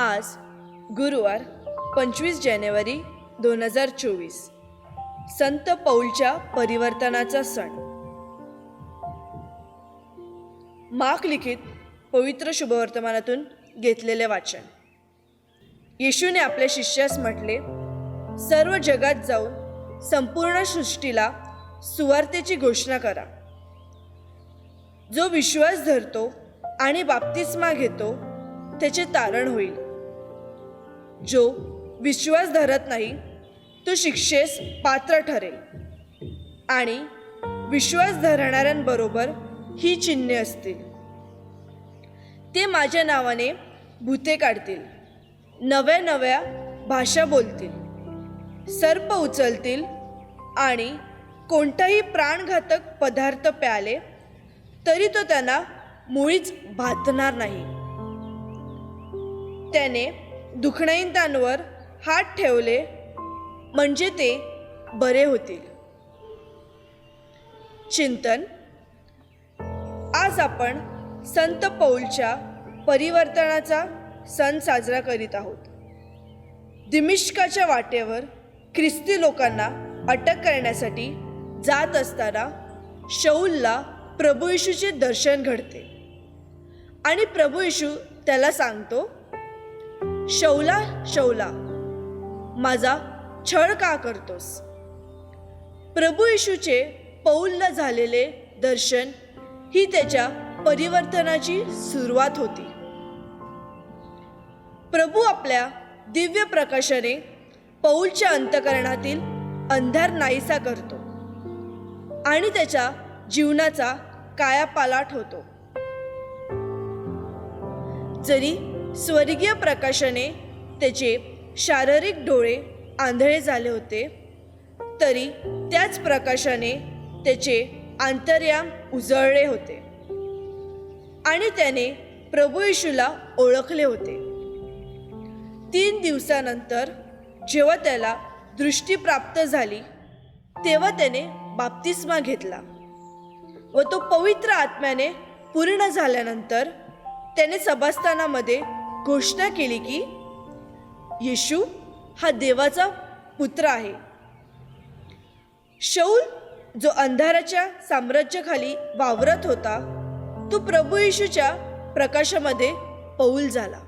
आज गुरुवार पंचवीस जानेवारी दोन हजार चोवीस. संत पौलच्या परिवर्तनाचा सण. माक लिखित पवित्र शुभवर्तमानातून घेतलेले वाचन. येशूने आपल्या शिष्यास म्हटले सर्व जगात जाऊन संपूर्ण सृष्टीला सुवार्तेची घोषणा करा. जो विश्वास धरतो आणि बाप्तिस्मा घेतो त्याचे तारण होईल. जो विश्वास धरत नाही तो शिक्षेस पात्र ठरेल. आणि विश्वास धरणाऱ्यांबरोबर ही चिन्हे असतील. ते माझ्या नावाने भूते काढतील. नव्या नव्या भाषा बोलतील. सर्प उचलतील आणि कोणताही प्राणघातक पदार्थ प्याले तरी तो त्यांना मुळीच भातणार नाही. त्याने दुखणईंतांवर हात ठेवले म्हणजे ते बरे होतील. चिंतन. आज आपण संत पौलच्या परिवर्तनाचा सण साजरा करीत आहोत. दिमिष्काच्या वाटेवर ख्रिस्ती लोकांना अटक करण्यासाठी जात असताना शौलला प्रभू येशूचे दर्शन घडते. आणि प्रभू येशू त्याला सांगतो शौला शौला माझा छळ का करतोस? प्रभू येशूचे पौलला झालेले दर्शन ही त्याच्या परिवर्तनाची सुरुवात होती. प्रभू आपल्या दिव्य प्रकाशाने पौलच्या अंतकरणातील अंधार नाहीसा करतो आणि त्याच्या जीवनाचा कायापालाट होतो. जरी स्वर्गीय प्रकाशाने त्याचे शारीरिक डोळे आंधळे झाले होते. तरी त्याच प्रकाशाने त्याचे आंतर्याम उजळले होते. आणि त्याने प्रभू येशूला ओळखले होते. तीन दिवसानंतर जेव्हा त्याला दृष्टी प्राप्त झाली तेव्हा त्याने बाप्तिस्मा घेतला व तो पवित्र आत्म्याने पूर्ण झाल्यानंतर त्याने सभास्थानामध्ये घोषणा केली की येशू हा देवाचा पुत्र आहे. शौल जो अंधाराच्या साम्राज्याखाली वावरत होता तो प्रभू येशूच्या प्रकाशामध्ये पौल झाला.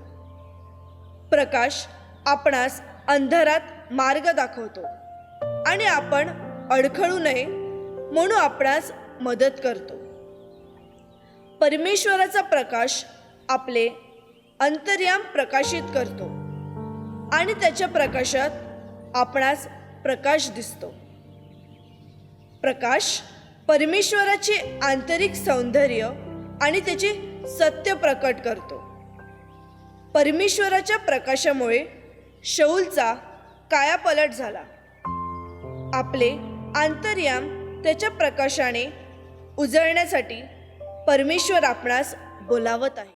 प्रकाश आपणास अंधारात मार्ग दाखवतो आणि आपण अडखळू नये म्हणून आपणास मदत करतो. परमेश्वराचा प्रकाश आपले अंतर्याम प्रकाशित करतो. आणि त्याच्या प्रकाशात आपणास प्रकाश दिसतो. प्रकाश परमेश्वराचे आंतरिक सौंदर्य आणि त्याचे सत्य प्रकट करतो. परमेश्वराच्या प्रकाशामुळे शौलचा कायापलट झाला. आपले आंतर्याम त्याच्या प्रकाशाने उजळण्यासाठी परमेश्वर आपणास बोलावत आहे.